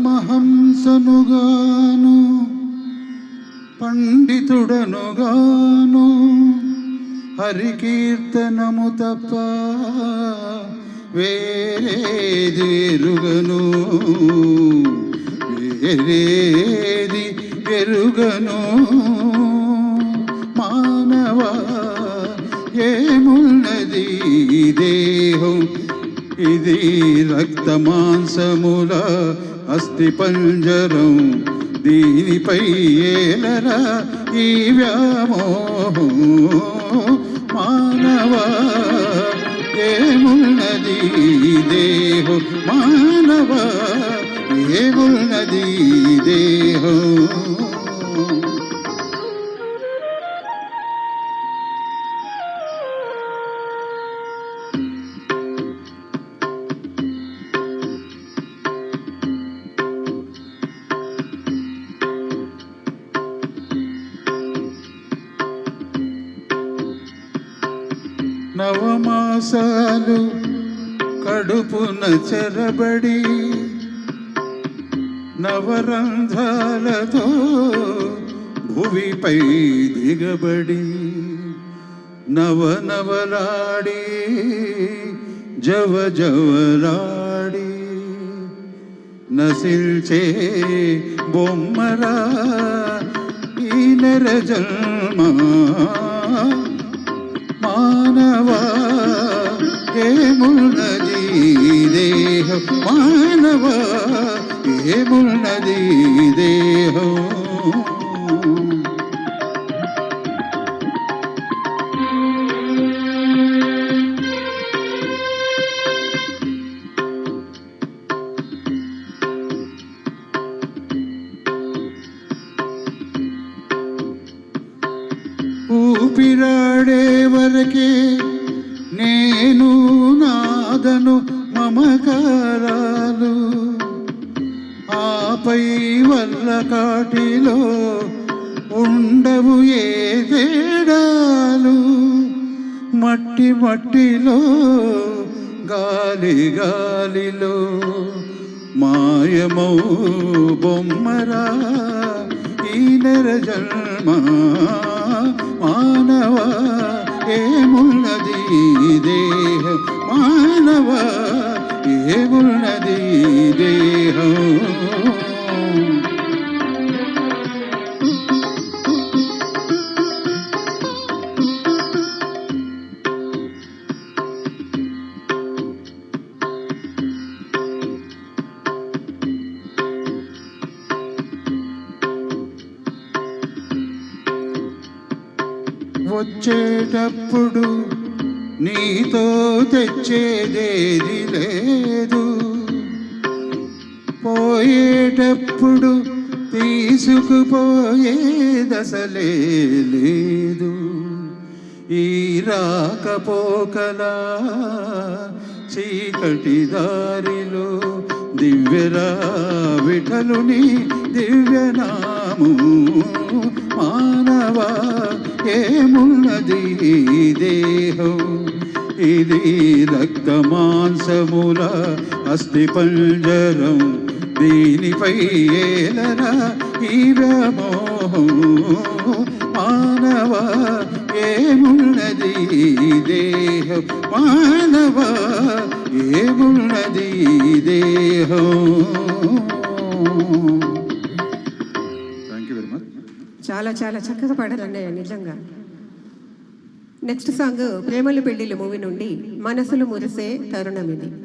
పరమహంసనుగాను పండితుడనుగాను హరికీర్తనము తప్ప వేరేది ఎరుగను వేరేది ఎరుగను. మానవ ఏమున్నది దేహం? ఇది రక్త మాంసముల అస్థి పంజరం దీనిపై ఏలరా ఈ వ్యామోహం. మానవ ఏమున్నది దేహో దేహం? మానవ ఏమున్నది ఈ దేహం? నవమాసాలు కడుపున చెరబడి నవరంధ్రాలతో భువిపై దిగబడి నవనవలాడి జవ జవలాడి నసిల్చే బొమ్మరా ఈ నెర జన్మా మానవా ఏమున్నది ఈ దేహం మానవా ఏమున్నది ఈ దేహం ఊపిరాడే వరకే నేను నాదను మమకారాలు. ఆపై వల్ల కాటిలో ఉండవు ఏ తేడాలు. మట్టి మట్టిలో గాలి గాలిలో మాయమౌ బొమ్మరా ఈ నెర జన్మ మానవ ఏమున్నది ఈ దేహం మానవ ఏమున్నది వచ్చేటప్పుడు నీతో తెచ్చేదేది లేదు. పోయేటప్పుడు తీసుకుపోయేదసలే లేదు. ఈ రాకపోకలా చీకటి దారిలో దివ్యరా విఠలుని దివ్యనాము మానవ ఏమున్నది దేహం? ఇది రక్త మాంసముల అస్థి పంజరం దీనిపై ఏలరా ఈ వ్యామోహం మానవ ఏమున్నది దేహం? చాలా చాలా చక్కగా అన్నయ్య నిజంగా. నెక్స్ట్ సాంగ్ ప్రేమలు పెళ్ళిళ్ళు మూవీ నుండి మనసులు మురిసే తరుణం ఇది.